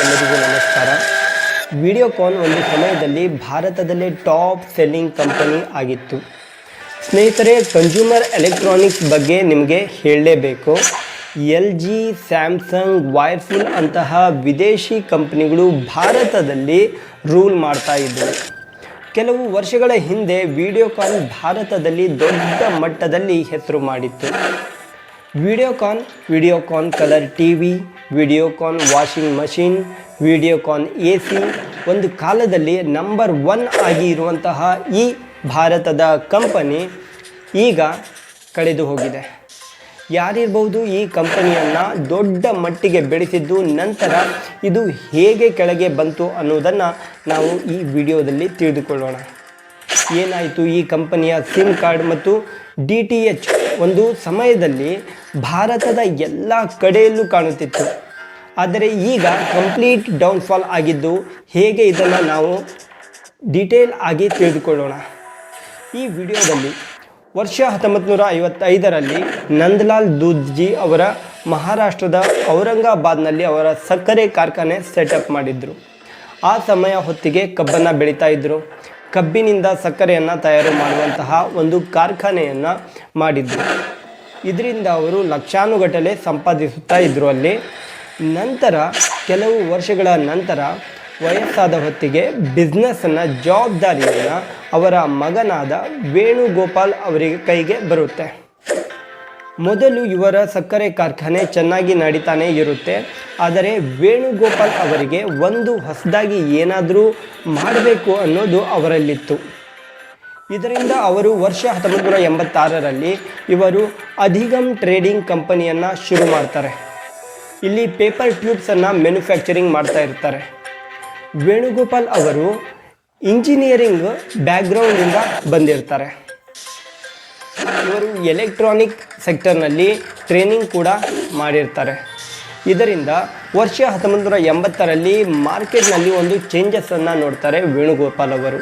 ಎಲ್ಲರಿಗೂ ನಮಸ್ಕಾರ. ವಿಡಿಯೋಕಾನ್ ಒಂದು ಸಮಯದಲ್ಲಿ ಭಾರತದಲ್ಲೇ ಟಾಪ್ ಸೆಲ್ಲಿಂಗ್ ಕಂಪನಿ ಆಗಿತ್ತು. ಸ್ನೇಹಿತರೆ ಕನ್ಸ್ಯೂಮರ್ ಎಲೆಕ್ಟ್ರಾನಿಕ್ಸ್ ಬಗ್ಗೆ ನಿಮಗೆ ಹೇಳಲೇಬೇಕು. ಎಲ್ ಜಿ ಸ್ಯಾಮ್ಸಂಗ್ ವೈರ್ಫುಲ್ ಅಂತಹ ವಿದೇಶಿ ಕಂಪನಿಗಳು ಭಾರತದಲ್ಲಿ ರೂಲ್ ಮಾಡ್ತಾ ಇದ್ದವು ಕೆಲವು ವರ್ಷಗಳ ಹಿಂದೆ ವಿಡಿಯೋಕಾನ್ ಭಾರತದಲ್ಲಿ ದೊಡ್ಡ ಮಟ್ಟದಲ್ಲಿ ಹೆಸರು ಮಾಡಿತ್ತು. Videocon Videocon colour T V Videocon washing machine, Videocon A C ಒಂದು ಕಾಲದಲ್ಲಿ ನಂಬರ್ ಒನ್ ಆಗಿ ಇರುವಂತಹ ಈ ಭಾರತದ ಕಂಪನಿ ಈಗ ಕಳೆದು ಹೋಗಿದೆ. ಯಾರಿರ್ಬೋದು ಈ ಕಂಪನಿಯನ್ನು ದೊಡ್ಡ ಮಟ್ಟಿಗೆ ಬೆಳೆಸಿದ್ದು ನಂತರ ಇದು ಹೇಗೆ ಕೆಳಗೆ ಬಂತು ಅನ್ನೋದನ್ನು ನಾವು ಈ ವಿಡಿಯೋದಲ್ಲಿ ತಿಳಿದುಕೊಳ್ಳೋಣ. ಏನಾಯಿತು ಈ ಕಂಪನಿಯ ಸಿಮ್ ಕಾರ್ಡ್ ಮತ್ತು ಡಿ ಟಿ ಎಚ್ ಒಂದು ಸಮಯದಲ್ಲಿ ಭಾರತದ ಎಲ್ಲ ಕಡೆಯಲ್ಲೂ ಕಾಣುತ್ತಿತ್ತು. ಆದರೆ ಈಗ ಕಂಪ್ಲೀಟ್ ಡೌನ್ಫಾಲ್ ಆಗಿದ್ದು ಹೇಗೆ ಇದನ್ನು ನಾವು ಡೀಟೇಲ್ ಆಗಿ ತಿಳಿದುಕೊಳ್ಳೋಣ. ಈ ವಿಡಿಯೋದಲ್ಲಿ ವರ್ಷ ಹತ್ತೊಂಬತ್ತು ನೂರ ಐವತ್ತೈದರಲ್ಲಿ ನಂದಲಾಲ್ ದೂದ್ಜಿ ಅವರ ಮಹಾರಾಷ್ಟ್ರದ ಔರಂಗಾಬಾದ್ನಲ್ಲಿ ಅವರ ಸಕ್ಕರೆ ಕಾರ್ಖಾನೆ ಸೆಟಪ್ ಮಾಡಿದ್ದರು ಆ ಸಮಯ ಹೊತ್ತಿಗೆ ಕಬ್ಬನ್ನು ಬೆಳೀತಾ ಇದ್ದರು ಕಬ್ಬಿನಿಂದ ಸಕ್ಕರೆಯನ್ನು ತಯಾರು ಮಾಡುವಂತಹ ಒಂದು ಕಾರ್ಖಾನೆಯನ್ನು ಮಾಡಿದ್ರು. ಇದರಿಂದ ಅವರು ಲಕ್ಷಾನುಗಟ್ಟಲೆ ಸಂಪಾದಿಸುತ್ತಾ ಇದ್ದರು ಅಲ್ಲಿ. ನಂತರ ಕೆಲವು ವರ್ಷಗಳ ನಂತರ ವಯಸ್ಸಾದ ಹೊತ್ತಿಗೆ ಬಿಸ್ನೆಸ್ಸನ್ನು ಜವಾಬ್ದಾರಿಯನ್ನು ಅವರ ಮಗನಾದ ವೇಣುಗೋಪಾಲ್ ಅವರಿಗೆ ಕೈಗೆ ಬರುತ್ತೆ. ಮೊದಲು ಇವರ ಸಕ್ಕರೆ ಕಾರ್ಖಾನೆ ಚೆನ್ನಾಗಿ ನಡೀತಾನೆ ಇರುತ್ತೆ. ಆದರೆ ವೇಣುಗೋಪಾಲ್ ಅವರಿಗೆ ಒಂದು ಹೊಸದಾಗಿ ಏನಾದರೂ ಮಾಡಬೇಕು ಅನ್ನೋದು ಅವರಲ್ಲಿತ್ತು. ಇದರಿಂದ ಅವರು ವರ್ಷ ಹತ್ತೊಂಬತ್ತು ನೂರ ಎಂಬತ್ತಾರರಲ್ಲಿ ಇವರು ಅಧಿಗಮ್ ಟ್ರೇಡಿಂಗ್ ಕಂಪನಿಯನ್ನು ಶುರು ಮಾಡ್ತಾರೆ. ಇಲ್ಲಿ ಪೇಪರ್ ಟ್ಯೂಬ್ಸನ್ನು ಮ್ಯಾನುಫ್ಯಾಕ್ಚರಿಂಗ್ ಮಾಡ್ತಾ ಇರ್ತಾರೆ. ವೇಣುಗೋಪಾಲ್ ಅವರು ಇಂಜಿನಿಯರಿಂಗ್ ಬ್ಯಾಕ್ಗ್ರೌಂಡಿಂದ ಬಂದಿರ್ತಾರೆ. ಇವರು ಎಲೆಕ್ಟ್ರಾನಿಕ್ ಸೆಕ್ಟರ್ನಲ್ಲಿ ಟ್ರೈನಿಂಗ್ ಕೂಡ ಮಾಡಿರ್ತಾರೆ. ಇದರಿಂದ ವರ್ಷ ಹತ್ತೊಂಬತ್ತು ನೂರ ಎಂಬತ್ತರಲ್ಲಿ ಮಾರ್ಕೆಟ್ನಲ್ಲಿ ಒಂದು ಚೇಂಜಸನ್ನು ನೋಡ್ತಾರೆ ವೇಣುಗೋಪಾಲ್ ಅವರು.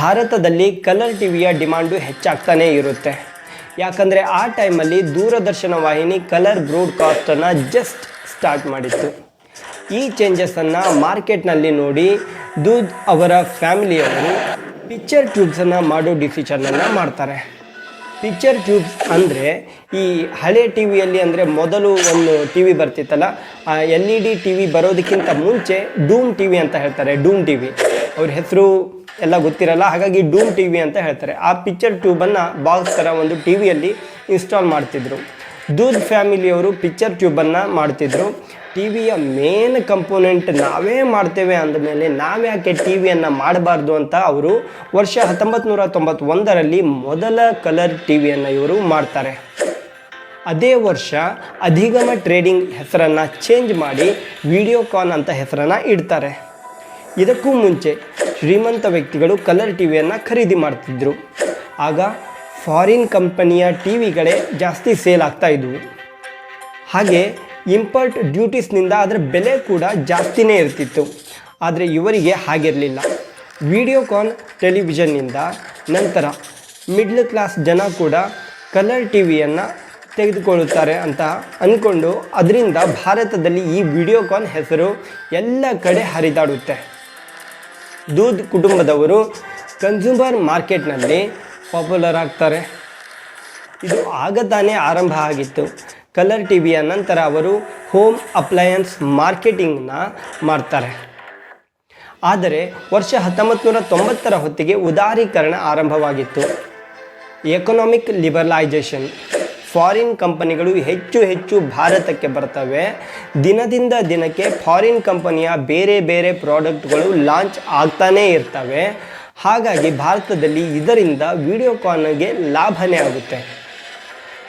ಭಾರತದಲ್ಲಿ ಕಲರ್ ಟಿ ವಿಯ ಡಿಮಾಂಡು ಹೆಚ್ಚಾಗ್ತಾನೇ ಇರುತ್ತೆ. ಯಾಕಂದರೆ ಆ ಟೈಮಲ್ಲಿ ದೂರದರ್ಶನ ವಾಹಿನಿ ಕಲರ್ ಬ್ರೋಡ್ಕಾಸ್ಟನ್ನು ಜಸ್ಟ್ ಸ್ಟಾರ್ಟ್ ಮಾಡಿತ್ತು. ಈ ಚೇಂಜಸನ್ನು ಮಾರ್ಕೆಟ್ನಲ್ಲಿ ನೋಡಿ ದೂದ್ ಅವರ ಫ್ಯಾಮಿಲಿಯವರು ಪಿಕ್ಚರ್ ಟ್ಯೂಬ್ಸನ್ನು ಮಾಡೋ ಡಿಸಿಷನನ್ನು ಮಾಡ್ತಾರೆ. ಪಿಕ್ಚರ್ ಟ್ಯೂಬ್ಸ್ ಅಂದರೆ ಈ ಹಳೆ ಟಿ ವಿಯಲ್ಲಿ ಅಂದರೆ ಮೊದಲು ಒಂದು ಟಿ ವಿ ಬರ್ತಿತ್ತಲ್ಲ, ಆ L E D T V ಬರೋದಕ್ಕಿಂತ ಮುಂಚೆ ಡೂಮ್ ಟಿ ವಿ ಅಂತ ಹೇಳ್ತಾರೆ ಡೂಮ್ ಟಿ ವಿ ಅವ್ರ ಹೆಸರು ಎಲ್ಲ ಗೊತ್ತಿರಲ್ಲ, ಹಾಗಾಗಿ ಡೂಮ್ ಟಿ ವಿ ಅಂತ ಹೇಳ್ತಾರೆ. ಆ ಪಿಕ್ಚರ್ ಟ್ಯೂಬನ್ನು ಬಾಕ್ಸ್ ಥರ ಒಂದು ಟಿ ವಿಯಲ್ಲಿ ಇನ್ಸ್ಟಾಲ್ ಮಾಡ್ತಿದ್ರು. ದೂದ್ ಫ್ಯಾಮಿಲಿಯವರು ಪಿಕ್ಚರ್ ಟ್ಯೂಬನ್ನು ಮಾಡ್ತಿದ್ರು. ಟಿ ವಿಯ ಮೇನ್ ಕಂಪೋನೆಂಟ್ ನಾವೇ ಮಾಡ್ತೇವೆ ಅಂದಮೇಲೆ ನಾವ್ಯಾಕೆ ಟಿ ವಿಯನ್ನು ಮಾಡಬಾರ್ದು ಅಂತ ಅವರು ವರ್ಷ ಹತ್ತೊಂಬತ್ತು ನೂರ ತೊಂಬತ್ತೊಂದರಲ್ಲಿ ಮೊದಲ ಕಲರ್ ಟಿ ವಿಯನ್ನು ಇವರು ಮಾಡ್ತಾರೆ. ಅದೇ ವರ್ಷ ಅಧಿಗಮ ಟ್ರೇಡಿಂಗ್ ಹೆಸರನ್ನು ಚೇಂಜ್ ಮಾಡಿ ವಿಡಿಯೋಕಾನ್ ಅಂತ ಹೆಸರನ್ನು ಇಡ್ತಾರೆ. ಇದಕ್ಕೂ ಮುಂಚೆ ಶ್ರೀಮಂತ ವ್ಯಕ್ತಿಗಳು ಕಲರ್ ಟಿ ವಿಯನ್ನು ಖರೀದಿ ಮಾಡ್ತಿದ್ರು. ಆಗ ಫಾರಿನ್ ಕಂಪನಿಯ ಟಿ ವಿಗಳೇ ಜಾಸ್ತಿ ಸೇಲ್ ಆಗ್ತಾ ಇದ್ವು. ಹಾಗೆ ಇಂಪೋರ್ಟ್ ಡ್ಯೂಟೀಸ್ನಿಂದ ಅದರ ಬೆಲೆ ಕೂಡ ಜಾಸ್ತಿನೇ ಇರ್ತಿತ್ತು. ಆದರೆ ಇವರಿಗೆ ಹಾಗಿರಲಿಲ್ಲ. ವಿಡಿಯೋಕಾನ್ ಟೆಲಿವಿಷನ್ನಿಂದ ನಂತರ ಮಿಡ್ಲ್ ಕ್ಲಾಸ್ ಜನ ಕೂಡ ಕಲರ್ ಟಿ ವಿಯನ್ನು ತೆಗೆದುಕೊಳ್ಳುತ್ತಾರೆ ಅಂತ ಅಂದ್ಕೊಂಡು ಅದರಿಂದ ಭಾರತದಲ್ಲಿ ಈ ವಿಡಿಯೋಕಾನ್ ಹೆಸರು ಎಲ್ಲ ಕಡೆ ಹರಿದಾಡುತ್ತೆ. ದೂದ್ ಕುಟುಂಬದವರು ಕನ್ಸ್ಯೂಮರ್ ಮಾರ್ಕೆಟ್ನಲ್ಲಿ ಪಾಪ್ಯುಲರ್ ಆಗ್ತಾರೆ. ಇದು ಆಗ ತಾನೇ ಆರಂಭ ಆಗಿತ್ತು. ಕಲರ್ ಟಿ ವಿಯ ನಂತರ ಅವರು ಹೋಮ್ ಅಪ್ಲಯನ್ಸ್ ಮಾರ್ಕೆಟಿಂಗ್ನ ಮಾಡ್ತಾರೆ. ಆದರೆ ವರ್ಷ ಹತ್ತೊಂಬತ್ತು ನೂರ ತೊಂಬತ್ತರ ಹೊತ್ತಿಗೆ ಉದಾರೀಕರಣ ಆರಂಭವಾಗಿತ್ತು. ಎಕನಾಮಿಕ್ ಲಿಬರಲೈಜೇಷನ್ ಫಾರಿನ್ ಕಂಪನಿಗಳು ಹೆಚ್ಚು ಹೆಚ್ಚು ಭಾರತಕ್ಕೆ ಬರ್ತವೆ. ದಿನದಿಂದ ದಿನಕ್ಕೆ ಫಾರಿನ್ ಕಂಪನಿಯ ಬೇರೆ ಬೇರೆ ಪ್ರಾಡಕ್ಟ್ಗಳು ಲಾಂಚ್ ಆಗ್ತಾನೇ ಇರ್ತವೆ. ಹಾಗಾಗಿ ಭಾರತದಲ್ಲಿ ಇದರಿಂದ ವಿಡಿಯೋಕಾನ್ಗೆ ಲಾಭನೇ ಆಗುತ್ತೆ.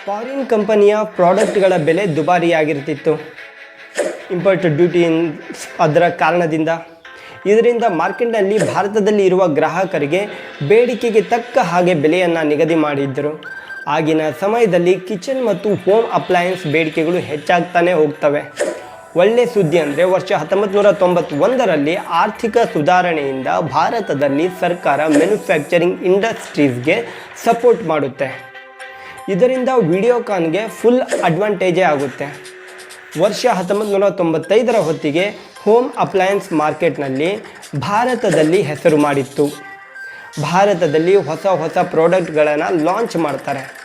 ಫಾರಿನ್ ಕಂಪನಿಯ ಪ್ರಾಡಕ್ಟ್ಗಳ ಬೆಲೆ ದುಬಾರಿಯಾಗಿರ್ತಿತ್ತು. ಇಂಪೋರ್ಟ್ ಡ್ಯೂಟಿ ಅದರ ಕಾರಣದಿಂದ. ಇದರಿಂದ ಮಾರ್ಕೆಟ್ನಲ್ಲಿ ಭಾರತದಲ್ಲಿ ಇರುವ ಗ್ರಾಹಕರಿಗೆ ಬೇಡಿಕೆಗೆ ತಕ್ಕ ಹಾಗೆ ಬೆಲೆಯನ್ನು ನಿಗದಿ ಮಾಡಿದ್ದರು ಆಗಿನ ಸಮಯದಲ್ಲಿ ಕಿಚನ್ ಮತ್ತು ಹೋಮ್ ಅಪ್ಲಯನ್ಸ್ ಬೇಡಿಕೆಗಳು ಹೆಚ್ಚಾಗ್ತಾನೆ ಹೋಗ್ತವೆ. ಒಳ್ಳೆ ಸುದ್ದಿ ಅಂದರೆ ವರ್ಷ ಹತ್ತೊಂಬತ್ತು ನೂರ ತೊಂಬತ್ತೊಂದರಲ್ಲಿ ಆರ್ಥಿಕ ಸುಧಾರಣೆಯಿಂದ ಭಾರತದಲ್ಲಿ ಸರ್ಕಾರ ಮ್ಯಾನುಫ್ಯಾಕ್ಚರಿಂಗ್ ಇಂಡಸ್ಟ್ರೀಸ್ಗೆ ಸಪೋರ್ಟ್ ಮಾಡುತ್ತೆ. ಇದರಿಂದ ವಿಡಿಯೋಕಾನ್ಗೆ ಫುಲ್ ಅಡ್ವಾಂಟೇಜೇ ಆಗುತ್ತೆ. ವರ್ಷ ಹತ್ತೊಂಬತ್ತು ನೂರ ತೊಂಬತ್ತೈದರ ಹೊತ್ತಿಗೆ ಹೋಮ್ ಅಪ್ಲಯನ್ಸ್ ಮಾರ್ಕೆಟ್ನಲ್ಲಿ ಭಾರತದಲ್ಲಿ ಹೆಸರು ಮಾಡಿತ್ತು. ಭಾರತದಲ್ಲಿ ಹೊಸ ಹೊಸ ಪ್ರಾಡಕ್ಟ್ಗಳನ್ನು ಲಾಂಚ್ ಮಾಡ್ತಾರೆ.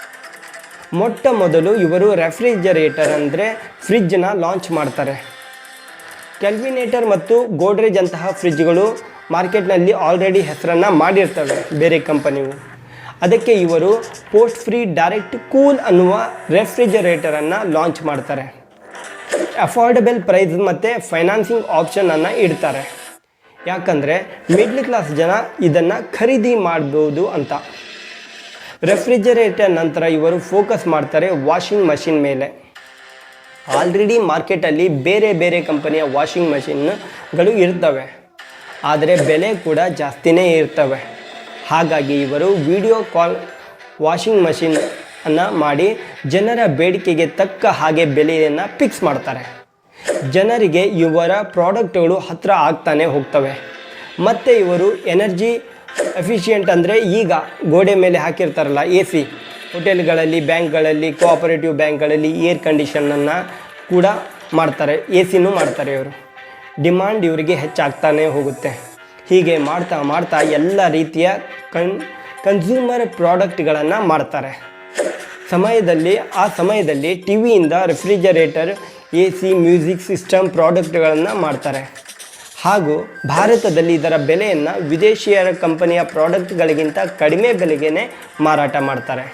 ಮೊಟ್ಟ ಮೊದಲು ಇವರು ರೆಫ್ರಿಜರೇಟರ್ ಅಂದರೆ ಫ್ರಿಜ್ನ ಲಾಂಚ್ ಮಾಡ್ತಾರೆ. ಕೆಲ್ವಿನೇಟರ್ ಮತ್ತು ಗೋಡ್ರೇಜ್ ಅಂತಹ ಫ್ರಿಜ್ಗಳು ಮಾರ್ಕೆಟ್ನಲ್ಲಿ ಆಲ್ರೆಡಿ ಹೆಸರನ್ನು ಮಾಡಿರ್ತವೆ ಬೇರೆ ಕಂಪನಿಯು. ಅದಕ್ಕೆ ಇವರು ಪೋಸ್ಟ್ ಫ್ರೀ ಡೈರೆಕ್ಟ್ ಕೂಲ್ ಅನ್ನುವ ರೆಫ್ರಿಜರೇಟರನ್ನು ಲಾಂಚ್ ಮಾಡ್ತಾರೆ. ಅಫೋರ್ಡಬಲ್ ಪ್ರೈಸ್ ಮತ್ತು ಫೈನಾನ್ಸಿಂಗ್ ಆಪ್ಷನನ್ನು ಇಡ್ತಾರೆ. ಯಾಕಂದರೆ ಮಿಡ್ಲ್ ಕ್ಲಾಸ್ ಜನ ಇದನ್ನು ಖರೀದಿ ಮಾಡ್ಬೋದು ಅಂತ. ರೆಫ್ರಿಜರೇಟರ್ ನಂತರ ಇವರು ಫೋಕಸ್ ಮಾಡ್ತಾರೆ ವಾಷಿಂಗ್ ಮಷಿನ್ ಮೇಲೆ. ಆಲ್ರೆಡಿ ಮಾರ್ಕೆಟಲ್ಲಿ ಬೇರೆ ಬೇರೆ ಕಂಪನಿಯ ವಾಷಿಂಗ್ ಮಷಿನ್ಗಳು ಇರ್ತವೆ. ಆದರೆ ಬೆಲೆ ಕೂಡ ಜಾಸ್ತಿನೇ ಇರ್ತವೆ. ಹಾಗಾಗಿ ಇವರು ವಿಡಿಯೋ ಕಾಲ್ ವಾಷಿಂಗ್ ಮಷಿನ್ ಅನ್ನು ಮಾಡಿ ಜನರ ಬೇಡಿಕೆಗೆ ತಕ್ಕ ಹಾಗೆ ಬೆಲೆಯನ್ನು ಫಿಕ್ಸ್ ಮಾಡ್ತಾರೆ. ಜನರಿಗೆ ಇವರ ಪ್ರಾಡಕ್ಟ್ಗಳು ಹತ್ತಿರ ಆಗ್ತಾನೆ ಹೋಗ್ತವೆ. ಮತ್ತು ಇವರು ಎನರ್ಜಿ ಎಫಿಷಿಯೆಂಟ್ ಅಂದರೆ ಈಗ ಗೋಡೆ ಮೇಲೆ ಹಾಕಿರ್ತಾರಲ್ಲ ಎ ಸಿ ಹೋಟೆಲ್ಗಳಲ್ಲಿ, ಬ್ಯಾಂಕ್ಗಳಲ್ಲಿ ಕೋಆಪರೇಟಿವ್ ಬ್ಯಾಂಕ್ಗಳಲ್ಲಿ ಏರ್ ಕಂಡೀಷನನ್ನು ಕೂಡ ಮಾಡ್ತಾರೆ. ಎ ಸಿನೂ ಮಾಡ್ತಾರೆ ಇವರು. ಡಿಮಾಂಡ್ ಇವರಿಗೆ ಹೆಚ್ಚಾಗ್ತಾನೆ ಹೋಗುತ್ತೆ. ಹೀಗೆ ಮಾಡ್ತಾ ಮಾಡ್ತಾ ಎಲ್ಲ ರೀತಿಯ ಕನ್ ಕನ್ಸ್ಯೂಮರ್ ಪ್ರಾಡಕ್ಟ್ಗಳನ್ನು ಮಾಡ್ತಾರೆ. ಸಮಯದಲ್ಲಿ, ಆ ಸಮಯದಲ್ಲಿ ಟಿ ವಿಯಿಂದ refrigerator A C music system ಪ್ರಾಡಕ್ಟ್ಗಳನ್ನು ಮಾಡ್ತಾರೆ. ಹಾಗೂ ಭಾರತದಲ್ಲಿ ಇದರ ಬೆಲೆಯನ್ನು ವಿದೇಶಿಯರ ಕಂಪನಿಯ ಪ್ರಾಡಕ್ಟ್ಗಳಿಗಿಂತ ಕಡಿಮೆ ಬೆಲೆಗೇ ಮಾರಾಟ ಮಾಡ್ತಾರೆ.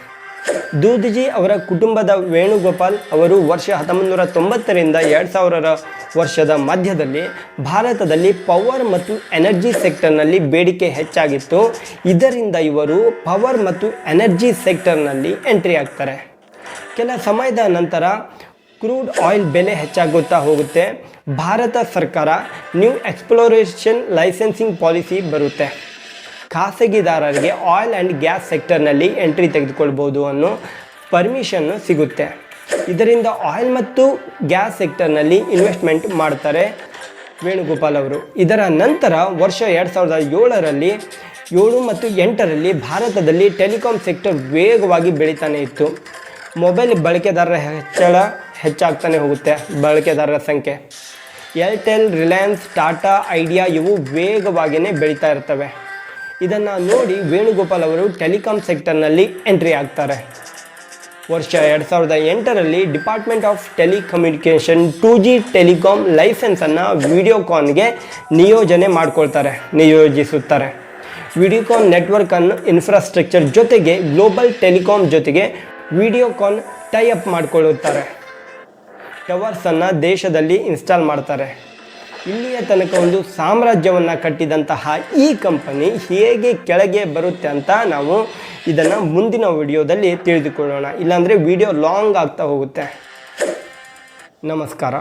ದೂದ್ಜಿ ಅವರ ಕುಟುಂಬದ ವೇಣುಗೋಪಾಲ್ ಅವರು ವರ್ಷ ಹತ್ತೊಂಬತ್ತು ತೊಂಬತ್ತರಿಂದ ಎರಡು ಸಾವಿರರ ವರ್ಷದ ಮಧ್ಯದಲ್ಲಿ ಭಾರತದಲ್ಲಿ ಪವರ್ ಮತ್ತು ಎನರ್ಜಿ ಸೆಕ್ಟರ್ನಲ್ಲಿ ಬೇಡಿಕೆ ಹೆಚ್ಚಾಗಿತ್ತು. ಇದರಿಂದ ಇವರು ಪವರ್ ಮತ್ತು ಎನರ್ಜಿ ಸೆಕ್ಟರ್ನಲ್ಲಿ ಎಂಟ್ರಿ ಆಗ್ತಾರೆ. ಕೆಲ ಸಮಯದ ನಂತರ ಕ್ರೂಡ್ ಆಯಿಲ್ ಬೆಲೆ ಹೆಚ್ಚಾಗುತ್ತಾ ಹೋಗುತ್ತೆ. ಭಾರತ ಸರ್ಕಾರ ನ್ಯೂ ಎಕ್ಸ್ಪ್ಲೋರೇಷನ್ ಲೈಸೆನ್ಸಿಂಗ್ ಪಾಲಿಸಿ ಬರುತ್ತೆ. ಖಾಸಗಿದಾರರಿಗೆ ಆಯಿಲ್ ಆ್ಯಂಡ್ ಗ್ಯಾಸ್ ಸೆಕ್ಟರ್ನಲ್ಲಿ ಎಂಟ್ರಿ ತೆಗೆದುಕೊಳ್ಬೋದು ಅನ್ನೋ ಪರ್ಮಿಷನ್ನು ಸಿಗುತ್ತೆ. ಇದರಿಂದ ಆಯಿಲ್ ಮತ್ತು ಗ್ಯಾಸ್ ಸೆಕ್ಟರ್ನಲ್ಲಿ ಇನ್ವೆಸ್ಟ್ಮೆಂಟ್ ಮಾಡ್ತಾರೆ ವೇಣುಗೋಪಾಲ್ ಅವರು. ಇದರ ನಂತರ ವರ್ಷ ಎರಡು ಸಾವಿರದ ಏಳರಲ್ಲಿ, ಏಳು ಮತ್ತು ಎಂಟರಲ್ಲಿ ಭಾರತದಲ್ಲಿ ಟೆಲಿಕಾಂ ಸೆಕ್ಟರ್ ವೇಗವಾಗಿ ಬೆಳೀತಾನೆ ಇತ್ತು. ಮೊಬೈಲ್ ಬಳಕೆದಾರರ ಹೆಚ್ಚಳ ಹೆಚ್ಚಾಗ್ತಾನೆ ಹೋಗುತ್ತೆ ಬಳಕೆದಾರರ ಸಂಖ್ಯೆ. ಏರ್ಟೆಲ್ ರಿಲಯನ್ಸ್ ಟಾಟಾ ಐಡಿಯಾ ಇವು ವೇಗವಾಗಿಯೇ ಬೆಳೀತಾ ಇರ್ತವೆ. ಇದನ್ನು ನೋಡಿ ವೇಣುಗೋಪಾಲ್ ಅವರು ಟೆಲಿಕಾಂ ಸೆಕ್ಟರ್ನಲ್ಲಿ ಎಂಟ್ರಿ ಆಗ್ತಾರೆ. ವರ್ಷ ಎರಡು ಸಾವಿರದ ಎಂಟರಲ್ಲಿ department of telecommunication two G telecom ಲೈಸೆನ್ಸನ್ನು ವಿಡಿಯೋಕಾನ್ಗೆ ನಿಯೋಜನೆ ಮಾಡ್ಕೊಳ್ತಾರೆ, ನಿಯೋಜಿಸುತ್ತಾರೆ. ವಿಡಿಯೋಕಾನ್ ನೆಟ್ವರ್ಕನ್ನು ಇನ್ಫ್ರಾಸ್ಟ್ರಕ್ಚರ್ ಜೊತೆಗೆ ಗ್ಲೋಬಲ್ ಟೆಲಿಕಾಮ್ ಜೊತೆಗೆ ವಿಡಿಯೋಕಾನ್ ಟೈ ಅಪ್ ಮಾಡಿಕೊಳ್ಳುತ್ತಾರೆ. ಟವರ್ಸನ್ನು ದೇಶದಲ್ಲಿ ಇನ್ಸ್ಟಾಲ್ ಮಾಡ್ತಾರೆ. ಇಲ್ಲಿಯ ತನಕ ಒಂದು ಸಾಮ್ರಾಜ್ಯವನ್ನು ಕಟ್ಟಿದಂತಹ ಈ ಕಂಪನಿ ಹೇಗೆ ಕೆಳಗೆ ಬರುತ್ತೆ ಅಂತ ನಾವು ಇದನ್ನು ಮುಂದಿನ ವಿಡಿಯೋದಲ್ಲಿ ತಿಳಿದುಕೊಳ್ಳೋಣ. ಇಲ್ಲಾಂದರೆ ವಿಡಿಯೋ ಲಾಂಗ್ ಆಗ್ತಾ ಹೋಗುತ್ತೆ. ನಮಸ್ಕಾರ.